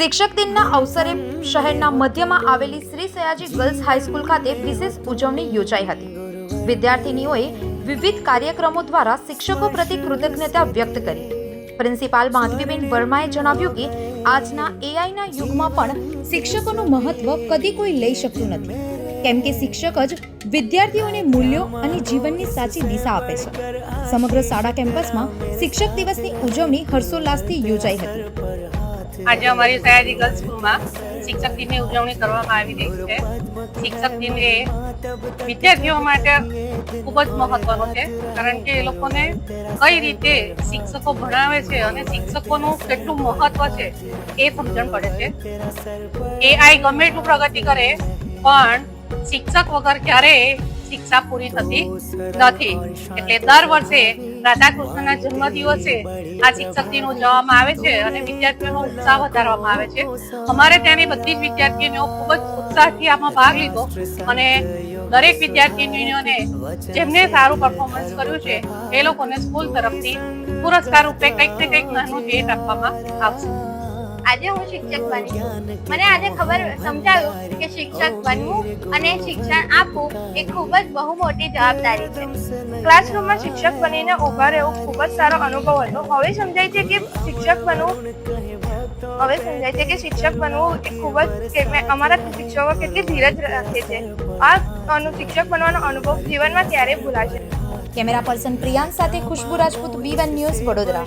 શિક્ષક દિનના અવસરે શહેરના મધ્યમાં આવેલી શ્રી સયાજી ગર્લ્સ હાઈસ્કૂલ ખાતે વિશેષ ઉજવણી યોજાઈ હતી. વિદ્યાર્થીનીઓએ વિવિધ કાર્યક્રમો દ્વારા શિક્ષકો પ્રતિ કૃતજ્ઞતા વ્યક્ત કરી. પ્રિન્સિપાલ માધવીબેન વર્માએ જણાવ્યું કે, આજના એઆઈના યુગમાં પણ શિક્ષકોનું મહત્વ કદી કોઈ લઈ શકતું નથી. કેમ કે શિક્ષક જ વિદ્યાર્થીઓને મૂલ્યો અને જીવનની સાચી દિશા આપે છે. સમગ્ર શાળા કેમ્પસમાં શિક્ષક દિવસની ઉજવણી હર્ષોલ્લાસથી યોજાઈ હતી. આજે અમારી સયાજી ગર્લ્સ સ્કૂલમાં શિક્ષક દિનની ઉજવણી કરવામાં આવી રહી છે. શિક્ષક દિન એ વિદ્યાર્થીઓ માટે ખૂબ જ મહત્વનો છે, કારણ કે એ લોકોને કઈ રીતે શિક્ષકો ભણાવે છે અને શિક્ષકોનું કેટલું મહત્વ છે એ સમજણ પડે છે. એ આઈ ગમે એટલું પ્રગતિ કરે, પણ શિક્ષક વગર ક્યારેય શિક્ષા પૂરી થતી નથી. એટલે દર વર્ષે રાધા કૃષ્ણના જન્મ દિવસે આ શિક્ષક દિન ઉજવવામાં આવે છે અને વિદ્યાર્થીઓનો ઉત્સાહ વધારવામાં આવે છે. અમારે ત્યાંની બધી જ વિદ્યાર્થીનીઓ ખૂબ જ ઉત્સાહથી આમાં ભાગ લીધો અને દરેક વિદ્યાર્થીનીઓને જેમને સારું પરફોર્મન્સ કર્યું છે, એ લોકોને સ્કૂલ તરફથી પુરસ્કાર રૂપે કંઈક ને કંઈક નાનું ભેટ આપવામાં આવશે. આજે હું શિક્ષક બની મને આજે ખબર સમજાયું કે શિક્ષક બનવું અને શિક્ષણ આપવું એ ખૂબ જ બહુ મોટી જવાબદારી છે. ક્લાસરૂમમાં શિક્ષક બનીને ઊભા રહેવું ખૂબ જ સારો અનુભવ હતો. હવે સમજાય છે કે શિક્ષક બનવું હવે સમજાય છે કે શિક્ષક બનવું એ ખૂબ જ અમારા શિક્ષકો કેટલી ધીરજ રાખે છે. આ શિક્ષક બનવાનો અનુભવ જીવનમાં ક્યારેય ભૂલાશે. કેમેરા પર્સન પ્રિયાંશ સાથે Khushbu Rajput B one news Vadodara.